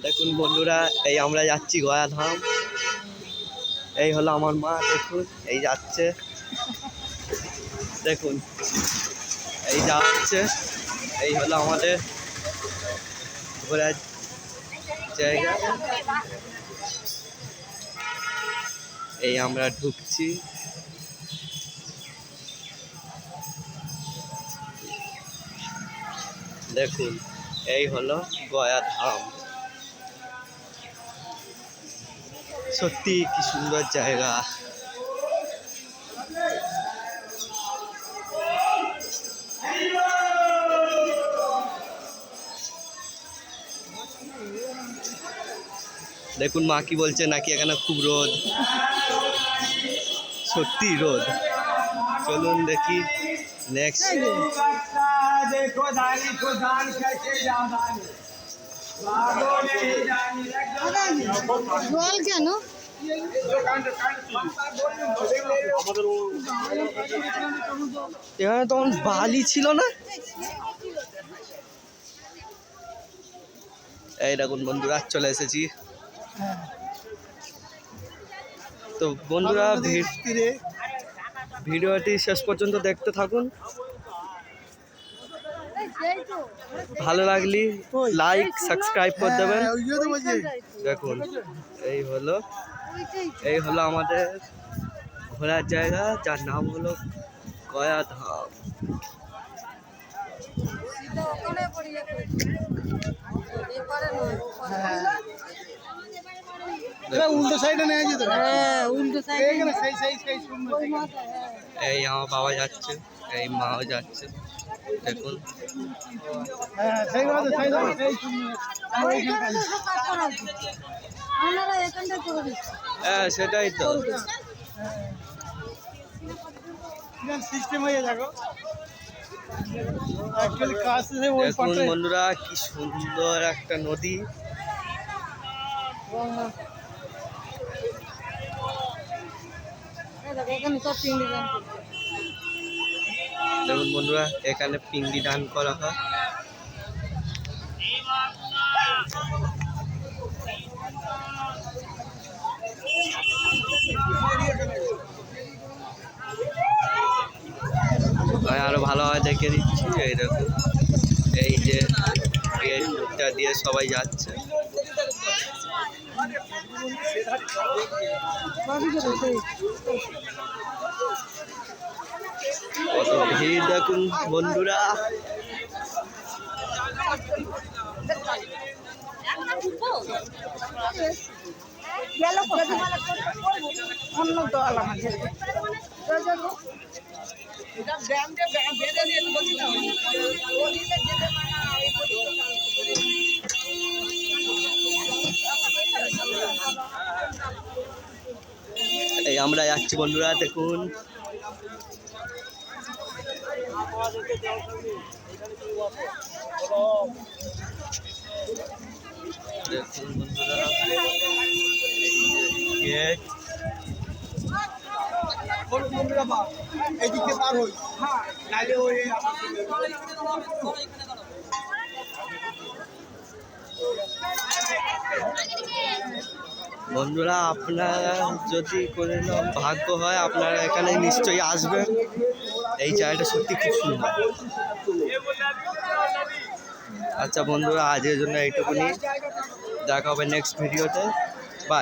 দেখুন বন্ধুরা, এই আমরা যাচ্ছি গয়া ধাম। এই হলো আমার মা, দেখুন, এই যাচ্ছে। দেখুন, এই যাচ্ছে, এই হলো আমাদের ঘোরার জায়গা। এই আমরা ঢুকছি। দেখুন, এই হলো গয়া ধাম। সত্যি কি সুন্দর জায়গা। দেখুন মা কি বলছে, নাকি এখানে খুব রোদ? সত্যি রোদ। চলুন দেখি নেক্সট কেন? এখানে তখন বালি ছিল না? এই দেখুন বন্ধুরা, চলে এসেছি। তো বন্ধুরা ভি- ভিডিওটি শেষ পর্যন্ত দেখতে থাকুন। ভালো লাগলি লাইক সাবস্ক্রাইব করে দেবেন। দেখুন এই হলো এই হলো আমাদের ঘোরার জায়গা যার নাম হলো গয়া ধাম। উল্টো সাইডে নিয়ে যেতে হ্যাঁ উল্টো সাইডে সুন্দর এই আমার বাবা যাচ্ছে। এই মাও যাচ্ছে। দেখুন। হ্যাঁ সেটাই তো। বন্ধুরা, কি সুন্দর একটা নদী। এখানে সব গান দেখুন বন্ধুরা, এখানে পিঙ্গি দান করা হয়। আরও ভালোভাবে দেখে দিচ্ছি, এই দেখুন। এই যে গেটটা দিয়ে সবাই যাচ্ছে সবই করে সেই কত ভিড় দেখুন বন্ধুরা। এই আমরা যাচ্ছি বন্ধুরা দেখুন। দেখুন বন্ধুরা গেট এইদিকে পার নাইলে ওই বন্ধুরা, আপনারা যদি কোনো ভাগ্য হয়, আপনারা এখানে নিশ্চয়ই আসবেন। এই জায়গাটা সত্যি খুব সুন্দর। আচ্ছা বন্ধুরা আজের জন্য এইটুকুনি। দেখা হবে নেক্সট ভিডিওতে